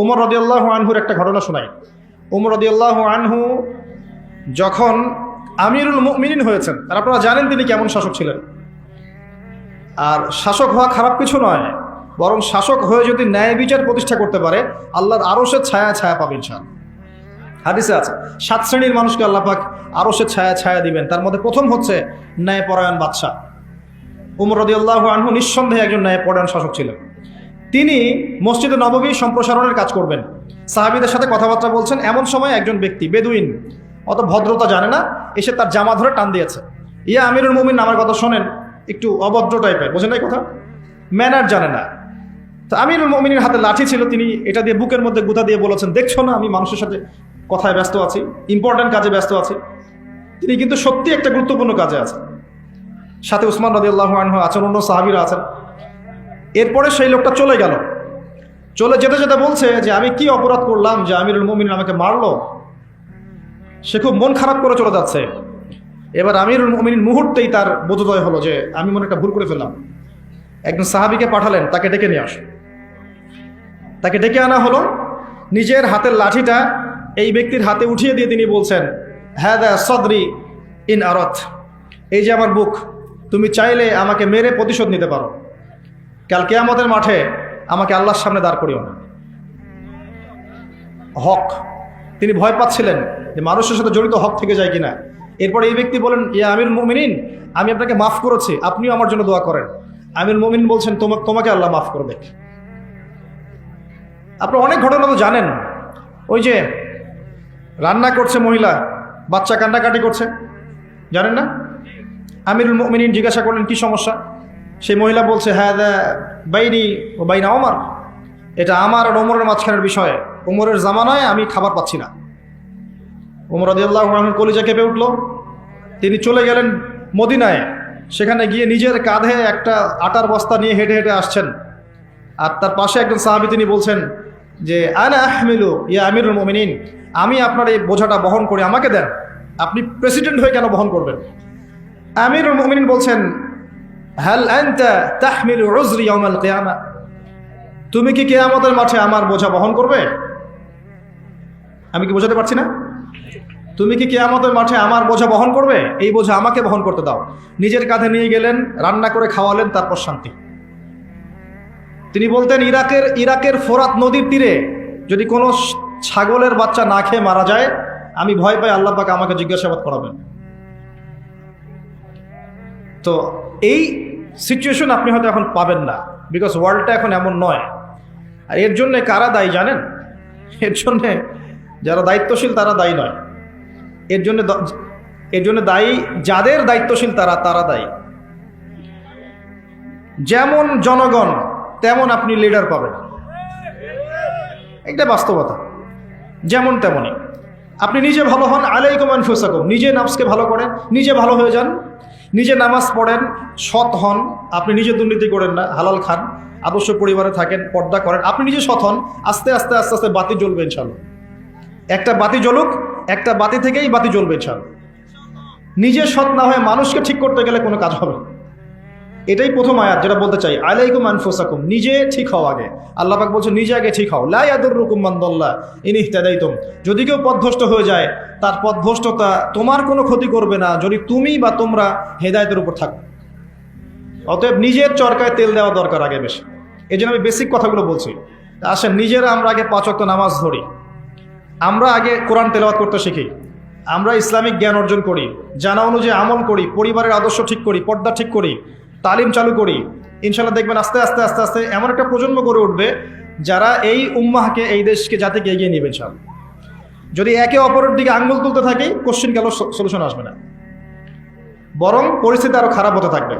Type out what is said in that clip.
উমর রদিয়াল্লাহ আনহুর একটা ঘটনা শোনাই। উমর রদিয়াল্লাহ আনহু যখন আমিরুল মিনিন হয়েছেন আর আপনারা জানেন তিনি কেমন শাসক ছিলেন? আর শাসক হওয়া খারাপ কিছু নয়, বরং শাসক হয়ে যদি ন্যায় বিচার প্রতিষ্ঠা করতে পারে, আল্লাহর আরশের ছায়া ছায়া পাবেন ইনশাল হাদিসে আছে, সাত শ্রেণির মানুষকে আল্লাহ পাক আরশের ছায়া ছায়া দিবেন। তার মধ্যে প্রথম হচ্ছে ন্যায়পরায়ণ বাদশাহ। উমর রদিয়াল্লাহ আনহু নিঃসন্দেহে একজন ন্যায়পরায়ণ শাসক ছিলেন। তিনি মসজিদে নববী সম্প্রসারণের কাজ করবেন। সাহাবিদের সাথে কথাবার্তা বলছেন, এমন সময় একজন ব্যক্তি, বেদুইন, অত ভদ্রতা জানে না, এসে তার জামা ধরে টান দিয়েছে। ইয়া আমিরুল মুমিন আমার কথা শোনেন, একটু অভদ্র টাইপের, বোঝেন নাই কথা? ম্যানার জানে না। তো আমিরুল মুমিনের হাতে লাঠি ছিল, তিনি এটা দিয়ে বুকের মধ্যে গুতা দিয়ে বলেছেন, দেখছ না, আমি মানুষের সাথে কথায় ব্যস্ত আছি ইম্পর্ট্যান্ট কাজে ব্যস্ত আছি। তিনি কিন্তু সত্যি একটা গুরুত্বপূর্ণ কাজে আছেন। সাথে উসমান রদিয়াল্লাহ আনহু আছেন, অন্য সাহাবিরা আছেন। এরপরে সেই লোকটা চলে গেল। চলে যেতে যেতে বলছে যে, আমি কি অপরাধ করলাম যে আমিরুল মুমিন আমাকে মারলো? সে খুব মন খারাপ করে চলে যাচ্ছে। এবার আমিরুল মুমিন মুহূর্তেই তার বোধোদয় হলো যে, আমি মনে একটা ভুল করে ফেললাম। একজন সাহাবিকে পাঠালেন, তাকে ডেকে নিয়ে আস। তাকে ডেকে আনা হলো। নিজের হাতের লাঠিটা এই ব্যক্তির হাতে উঠিয়ে দিয়ে তিনি বলছেন হ্যাঁ দ্য সদরি ইন আরত। এই যে আমার বুক, তুমি চাইলে আমাকে মেরে প্রতিশোধ নিতে পারো। কাল কেয়ামতের মাঠে আমাকে আল্লাহর সামনে দাঁড় করিও না। হক। তিনি ভয় পাচ্ছিলেন যে মানুষের সাথে জড়িত হক থেকে যায় কিনা। এরপর এই ব্যক্তি বলেন, ইয়া আমির মুমিনিন, আমি আপনাকে মাফ করেছি, আপনিও আমার জন্য দোয়া করেন। আমির মুমিন বলছেন তোমাকে তোমাকে আল্লাহ মাফ করে দেখ। আপনি অনেক ঘটনা তো জানেন। ওই যে রান্না করছে মহিলা, বাচ্চা কান্নাকাটি করছে। জানেন না? আমিরুল মুমিনিন জিজ্ঞাসা করলেন, কি সমস্যা? সেই মহিলা বলছে হ্যাঁ দা বাইনি ও বাইনা ওমর। এটা আমার আর ওমরের মাঝখানের বিষয়ে। ওমরের জামানায় আমি খাবার পাচ্ছি না। ওমর আদিয়াল্লাহ কলিজা কেঁপে উঠল। তিনি চলে গেলেন মদিনায়। সেখানে গিয়ে নিজের কাঁধে একটা আটার বস্তা নিয়ে হেঁটে হেঁটে আসছেন। আর তার পাশে একজন সাহাবি তিনি বলছেন যে, আনা আহমিলু ইয়া আমিরুল মোমিনিন, আমি আপনার এই বোঝাটা বহন করি, আমাকে দেন। আপনি প্রেসিডেন্ট হয়ে কেন বহন করবেন? আমিরুল মোমিনিন বলছেন হ্যাল আনতা তাহমিলু উজরি ইয়াউমাল কিয়ামা? তুমি কি কেয়ামতের মাঠে আমার বোঝা বহন করবে? আমি কি বোঝাতে পারছি না? তুমি কি কেয়ামতের মাঠে আমার বোঝা বহন করবে? এই বোঝা আমাকে বহন করতে দাও। নিজের কাঁধে নিয়ে গেলেন, রান্না করে খাওয়ালেন, তারপর শান্তি। তিনি বলতেন, ইরাকের ইরাকের ফোরাত নদীর তীরে যদি কোনো ছাগলের বাচ্চা না খেয়ে মারা যায়, আমি ভয় পাই আল্লাহ পাকে আমাকে জিজ্ঞাসাবাদ করাবেন। তো এই সিচুয়েশন আপনি হয়তো এখন পাবেন না বিকজ ওয়ার্ল্ডটা এখন এমন নয়। আর এর জন্যে কারা দায়ী জানেন? এর জন্যে যারা দায়িত্বশীল তারা দায়ী নয়। এর জন্য এর জন্য দায়ী যাদের দায়িত্বশীল তারা তারা দায়ী। যেমন জনগণ, তেমন আপনি লিডার পাবেন। এটা বাস্তবতা, যেমন তেমনই। আপনি নিজে ভালো হন, আলাইকুম আনফুসাকুম। নিজে নাফসকে ভালো করেন, নিজে ভালো হয়ে যান। নিজে নামাজ পড়েন, সৎ হন, আপনি নিজে দুর্নীতি করেন না, হালাল খান, আদর্শ পরিবারে থাকেন, পর্দা করেন, আপনি নিজে সৎ হন, আস্তে আস্তে আস্তে আস্তে বাতি জ্বলবে ইনশাল্লাহ একটা বাতি জ্বলুক, একটা বাতি থেকেই বাতি জ্বলবে ইনশাল্লাহ নিজে সৎ না হয়ে মানুষকে ঠিক করতে গেলে কোনো কাজ হবে। এটাই প্রথম আয়াত, যেটা বলতে চাই, আলাইকুম আনফুসাকুম, নিজে ঠিক হও আগে। আল্লাহ পাক বলছে নিজে আগে ঠিক হও। লাইয়াদুর রুকুম মান্দল্লাহ ইনি ইহতাদাইতুম। যদি কেউ পথভ্রষ্ট হয়ে যায় তার পথভ্রষ্টতা তোমার কোনো ক্ষতি করবে না যদি তুমি বা তোমরা হেদায়তের উপর থাকো। অতএব নিজের চরকায় তেল দেওয়া দরকার আগে বেশি। এই আমি বেসিক কথাগুলো বলছি। আসেন, নিজেরা আমরা আগে পাঁচ নামাজ ধরি। আমরা আগে কোরআন তেলাওয়াত করতে শিখি। আমরা ইসলামিক জ্ঞান অর্জন করি। জানা অনুযায়ী আমল করি। পরিবারের আদর্শ ঠিক করি। পর্দা ঠিক করি। তালিম চালু করি। ইনশাল্লাহ দেখবেন আস্তে আস্তে আস্তে আস্তে এমন একটা প্রজন্ম গড়ে উঠবে যারা এই উম্মাহকে, এই দেশকে, জাতিকে এগিয়ে নেবে ইনশাল্লাহ যদি একে অপরের দিকে আঙ্গুল তুলতে থাকি কোশ্চিন গেল সলিউশন আসবে না? বরং পরিস্থিতি আরও খারাপ হতে থাকবে।